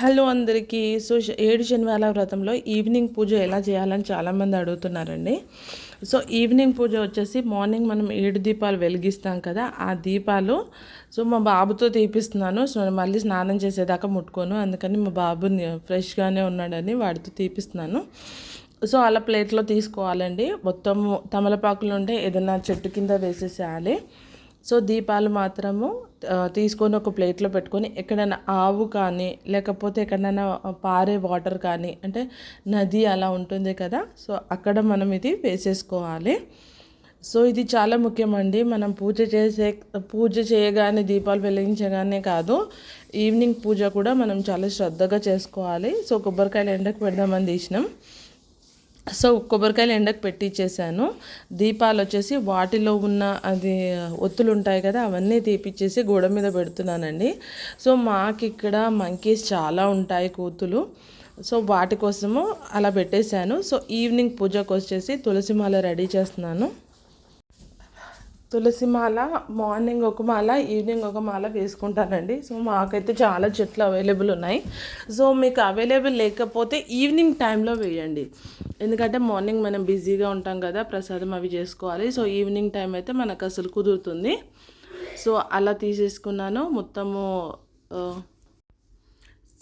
Hello అందరికీ. So ఏడు శనివారాల వ్రతంలో ఈవినింగ్ పూజ ఎలా చేయాలని చాలామంది అడుగుతున్నారండి. సో ఈవినింగ్ పూజ వచ్చేసి మార్నింగ్ మనం ఏడు దీపాలు వెలిగిస్తాం కదా ఆ దీపాలు సో మా బాబుతో తీపిస్తున్నాను. సో మళ్ళీ స్నానం చేసేదాకా ముట్టుకోను. అందుకని మా బాబు ఫ్రెష్గానే ఉన్నాడని వాడితో తీపిస్తున్నాను. సో అలా ప్లేట్లో తీసుకోవాలండి. మొత్తం తమలపాకులు ఉంటే ఏదైనా చెట్టు కింద వేసేసేయాలి. సో దీపాలు మాత్రము తీసుకొని ఒక ప్లేట్లో పెట్టుకొని ఎక్కడైనా ఆవు కానీ లేకపోతే ఎక్కడైనా పారే వాటర్ కానీ అంటే నది అలా ఉంటుంది కదా సో అక్కడ మనం ఇది వేసేసుకోవాలి. సో ఇది చాలా ముఖ్యమండి. మనం పూజ చేసే పూజ చేయగానే దీపాలు వెలిగించగానే కాదు ఈవినింగ్ పూజ కూడా మనం చాలా శ్రద్ధగా చేసుకోవాలి. సో కొబ్బరికాయలు ఎండకు పెడదామని తీసినాం. సో కొబ్బరికాయలు ఎండకు పెట్టించేసాను దీపాలు వచ్చేసి వాటిలో ఉన్న అది ఒత్తులు ఉంటాయి కదా అవన్నీ తీపిచ్చేసి గోడ మీద పెడుతున్నానండి. సో మాకు ఇక్కడ మంకీస్ చాలా ఉంటాయి కూతులు. సో వాటి కోసము అలా పెట్టేశాను. సో ఈవినింగ్ పూజకు వచ్చేసి తులసి మాల రెడీ చేస్తున్నాను. తులసి మాల మార్నింగ్ ఒక మాల ఈవినింగ్ ఒక మాల వేసుకుంటానండి. సో మాకైతే చాలా చెట్లు అవైలబుల్ ఉన్నాయి. సో మీకు అవైలబుల్ లేకపోతే ఈవినింగ్ టైంలో వేయండి. ఎందుకంటే మార్నింగ్ మనం బిజీగా ఉంటాం కదా ప్రసాదం అవి చేసుకోవాలి. సో ఈవినింగ్ టైం అయితే మనకు అసలు కుదురుతుంది. సో అలా తీసేసుకున్నాను. మొత్తము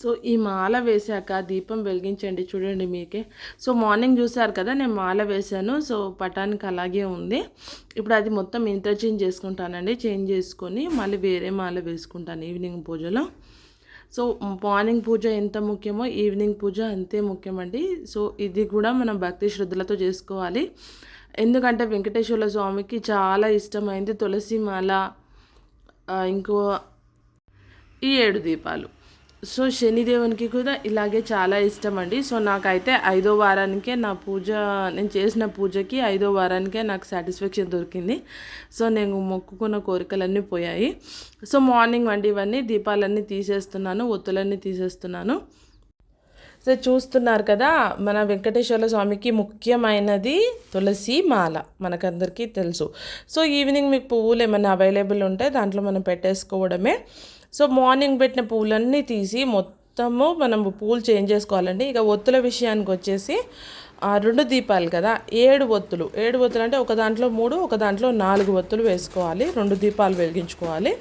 సో ఈ మాల వేశాక దీపం వెలిగించండి చూడండి మీకే. సో మార్నింగ్ చూసారు కదా నేను మాల వేశాను. సో పటానికి అలాగే ఉంది. ఇప్పుడు అది మొత్తం ఇంటర్చేంజ్ చేసుకుంటానండి. చేంజ్ చేసుకొని మళ్ళీ వేరే మాల వేసుకుంటాను ఈవినింగ్ పూజలో. సో మార్నింగ్ పూజ ఎంత ముఖ్యమో ఈవినింగ్ పూజ అంతే ముఖ్యమండి. సో ఇది కూడా మనం భక్తి శ్రద్ధలతో చేసుకోవాలి. ఎందుకంటే వెంకటేశ్వర స్వామికి చాలా ఇష్టమైంది తులసి మాల ఇంకో ఈ ఏడు దీపాలు. సో శనిదేవునికి కూడా ఇలాగే చాలా ఇష్టం అండి సో నాకైతే ఐదో వారానికే నా పూజ నేను చేసిన పూజకి ఐదో వారానికే నాకు సాటిస్ఫాక్షన్ దొరికింది. సో నేను మొక్కుకున్న కోరికలన్నీ పోయాయి. సో మార్నింగ్ వండి ఇవన్నీ దీపాలన్నీ తీసేస్తున్నాను ఒత్తులన్నీ తీసేస్తున్నాను. సో చూస్తున్నారు కదా మన వెంకటేశ్వర స్వామికి ముఖ్యమైనది తులసి మాల మనకందరికీ తెలుసు. సో ఈవినింగ్ మీకు పువ్వులు ఏమైనా అవైలబుల్ ఉంటే దాంట్లో మనం పెట్టేసుకోవడమే. సో మార్నింగ్ పెట్టిన పూలన్నీ తీసి మొత్తము మనం పూలు చేంజ్ చేసుకోవాలండి. ఇక ఒత్తుల విషయానికి వచ్చేసి ఆ రెండు దీపాలు కదా ఏడు ఒత్తులు. ఏడు ఒత్తులు అంటే ఒక దాంట్లో మూడు ఒక దాంట్లో నాలుగు ఒత్తులు వేసుకోవాలి రెండు దీపాలు వెలిగించుకోవాలి.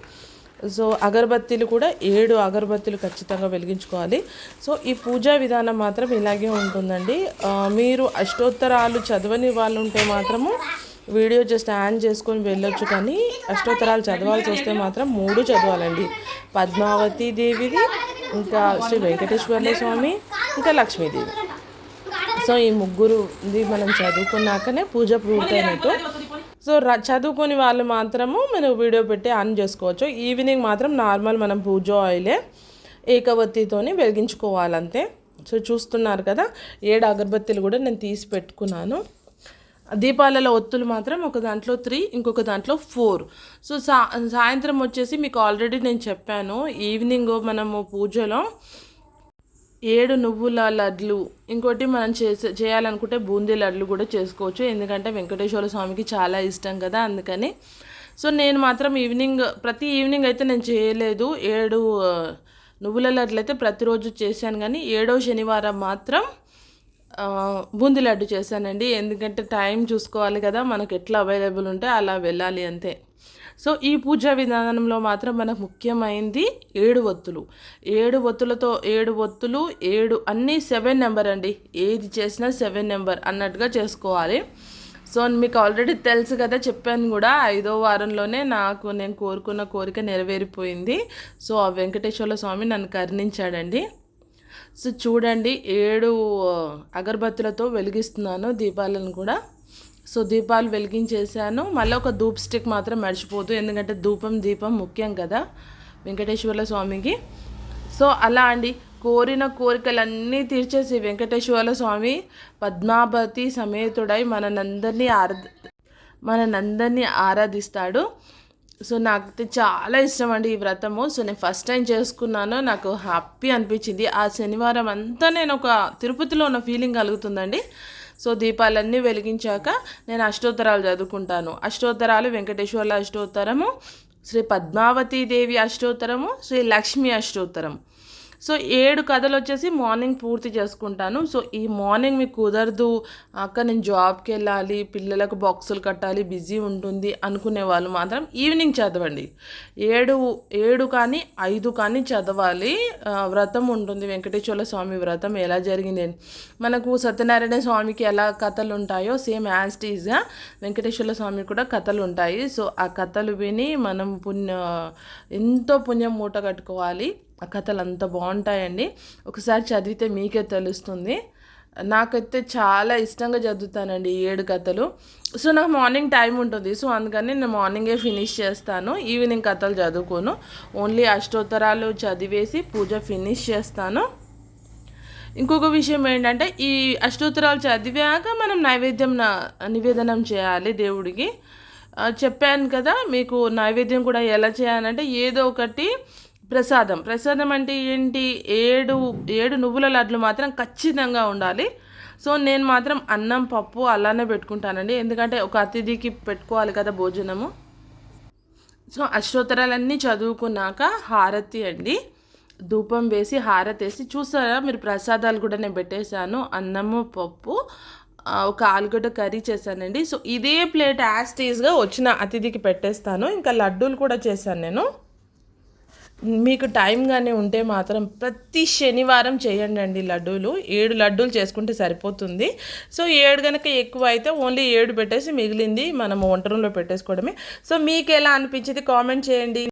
సో అగరబత్తీలు కూడా ఏడు అగరబత్తీలు ఖచ్చితంగా వెలిగించుకోవాలి. సో ఈ పూజా విధానం మాత్రం ఇలాగే ఉంటుందండి. మీరు అష్టోత్తరాలు చదవని వాళ్ళు ఉంటే మాత్రము వీడియో జస్ట్ ఆన్ చేసుకొని వెళ్ళొచ్చు కానీ అష్టోత్తరాలు చదవాల్సి వస్తే మాత్రం మూడు చదవాలండి. పద్మావతి దేవిది ఇంకా శ్రీ వెంకటేశ్వర స్వామి ఇంకా లక్ష్మీదేవి. సో ఈ ముగ్గురుది మనం చదువుకున్నాకనే పూజ పూర్తయినట్టు. సో ర- చదువుకుని వాళ్ళు మాత్రము మనం వీడియో పెట్టి ఆన్ చేసుకోవచ్చు. ఈవినింగ్ మాత్రం నార్మల్ మనం పూజ ఆయిలే ఏకవత్తితోని వెలిగించుకోవాలంతే. సో చూస్తున్నారు కదా ఏడు అగరబత్తీలు కూడా నేను తీసి పెట్టుకున్నాను. దీపాలలో ఒత్తులు మాత్రం ఒక దాంట్లో త్రీ ఇంకొక దాంట్లో ఫోర్. సో సా సాయంత్రం వచ్చేసి మీకు ఆల్రెడీ నేను చెప్పాను ఈవినింగ్ మనము పూజలో ఏడు నువ్వుల లడ్లు ఇంకోటి మనం చేసే చేయాలనుకుంటే బూందీ లడ్లు కూడా చేసుకోవచ్చు. ఎందుకంటే వెంకటేశ్వర స్వామికి చాలా ఇష్టం కదా అందుకని. సో నేను మాత్రం ఈవినింగ్ ప్రతి ఈవినింగ్ అయితే నేను చేయలేదు. ఏడు నువ్వుల లడ్లు అయితే ప్రతిరోజు చేశాను కానీ ఏడో శనివారం మాత్రం బూందీ లడ్డు చేశానండి. ఎందుకంటే టైం చూసుకోవాలి కదా మనకు ఎట్లా అవైలబుల్ ఉంటే అలా వెళ్ళాలి అంతే. సో ఈ పూజా విధానంలో మాత్రం మనకు ముఖ్యమైనది ఏడు ఒత్తులు. ఏడు ఒత్తులతో ఏడు ఒత్తులు ఏడు అన్నీ సెవెన్ నెంబర్ అండి. ఏది చేసినా సెవెన్ నెంబర్ అన్నట్టుగా చేసుకోవాలి. సో మీకు ఆల్రెడీ తెలుసు కదా చెప్పాను కూడా ఐదో వారంలోనే నాకు నేను కోరుకున్న కోరిక నెరవేరిపోయింది. సో ఆ వెంకటేశ్వర స్వామి నన్ను కరుణించాడండి. సో చూడండి ఏడు అగరబత్తులతో వెలిగిస్తున్నాను దీపాలను కూడా. సో దీపాలు వెలిగించేసాను మళ్ళీ ఒక ధూప్ స్టిక్ మాత్రం మర్చిపోదు ఎందుకంటే ధూపం దీపం ముఖ్యం కదా వెంకటేశ్వర స్వామికి. సో అలా అండి కోరిన కోరికలన్నీ తీర్చేసి వెంకటేశ్వర స్వామి పద్మావతి సమేతుడై మనందరినీ ఆరా మనందరినీ ఆరాధిస్తాడు. సో నాకు చాలా ఇష్టం అండి ఈ వ్రతము. సో నేను ఫస్ట్ టైం చేసుకున్నాను. నాకు హ్యాపీ అనిపించింది. ఆ శనివారం అంతా నేను ఒక తిరుపతిలో ఉన్న ఫీలింగ్ కలుగుతుందండి. సో దీపాలన్నీ వెలిగించాక నేను అష్టోత్తరాలు చదువుకుంటాను. అష్టోత్తరాలు వెంకటేశ్వర్ల అష్టోత్తరము శ్రీ పద్మావతి దేవి అష్టోత్తరము శ్రీ లక్ష్మి అష్టోత్తరం సో ఏడు కథలు వచ్చేసి మార్నింగ్ పూర్తి చేసుకుంటాను. సో ఈ మార్నింగ్ మీకు కుదరదు. అక్క నేను జాబ్కి వెళ్ళాలి పిల్లలకు బాక్సులు కట్టాలి బిజీ ఉంటుంది అనుకునే వాళ్ళు మాత్రం ఈవినింగ్ చదవండి. ఏడు ఏడు కానీ ఐదు కానీ చదవాలి. వ్రతం ఉంటుంది. వెంకటేశ్వర స్వామి వ్రతం ఎలా జరిగింది? అని. మనకు సత్యనారాయణ స్వామికి ఎలా కథలు ఉంటాయో సేమ్ యాజ్ టీజ్గా వెంకటేశ్వర స్వామి కూడా కథలు ఉంటాయి. సో ఆ కథలు విని మనం పుణ్య ఎంతో పుణ్యం మూట కట్టుకోవాలి. ఆ కథలు అంత బాగుంటాయండి. ఒకసారి చదివితే మీకే తెలుస్తుంది. నాకైతే చాలా ఇష్టంగా చదువుతానండి ఈ ఏడు కథలు. సో నాకు మార్నింగ్ టైం ఉంటుంది. సో అందుకని నేను మార్నింగే ఫినిష్ చేస్తాను. ఈవినింగ్ కథలు చదువుకోను. ఓన్లీ అష్టోత్తరాలు చదివేసి పూజ ఫినిష్ చేస్తాను. ఇంకొక విషయం ఏంటంటే ఈ అష్టోత్తరాలు చదివాక మనం నైవేద్యం నివేదనం చేయాలి దేవుడికి. చెప్పాను కదా మీకు నైవేద్యం కూడా ఎలా చేయాలంటే ఏదో ఒకటి ప్రసాదం. ప్రసాదం అంటే ఏంటి? ఏడు ఏడు నువ్వుల లడ్లు మాత్రం ఖచ్చితంగా ఉండాలి. సో నేను మాత్రం అన్నం పప్పు అలానే పెట్టుకుంటానండి. ఎందుకంటే ఒక అతిథికి పెట్టుకోవాలి కదా భోజనము. సో అష్టోత్తరాలన్నీ చదువుకున్నాక హారతి అండి. ధూపం వేసి హారతి వేసి చూసారా? మీరు ప్రసాదాలు కూడా నేను పెట్టేశాను. అన్నము పప్పు ఒక ఆలుగడ్డ కర్రీ చేశానండి. సో ఇదే ప్లేట్ యాజ్ టీజ్గా వచ్చిన అతిథికి పెట్టేస్తాను. ఇంకా లడ్డూలు కూడా చేశాను నేను. మీకు టైం కానీ ఉంటే మాత్రం ప్రతి శనివారం చేయండి అండి లడ్డూలు. ఏడు లడ్డూలు చేసుకుంటే సరిపోతుంది. సో ఏడు కనుక ఎక్కువ అయితే ఓన్లీ ఏడు పెట్టేసి మిగిలింది మనం వంట రూమ్లో పెట్టేసుకోవడమే. సో మీకు ఎలా అనిపించింది? కామెంట్ చేయండి.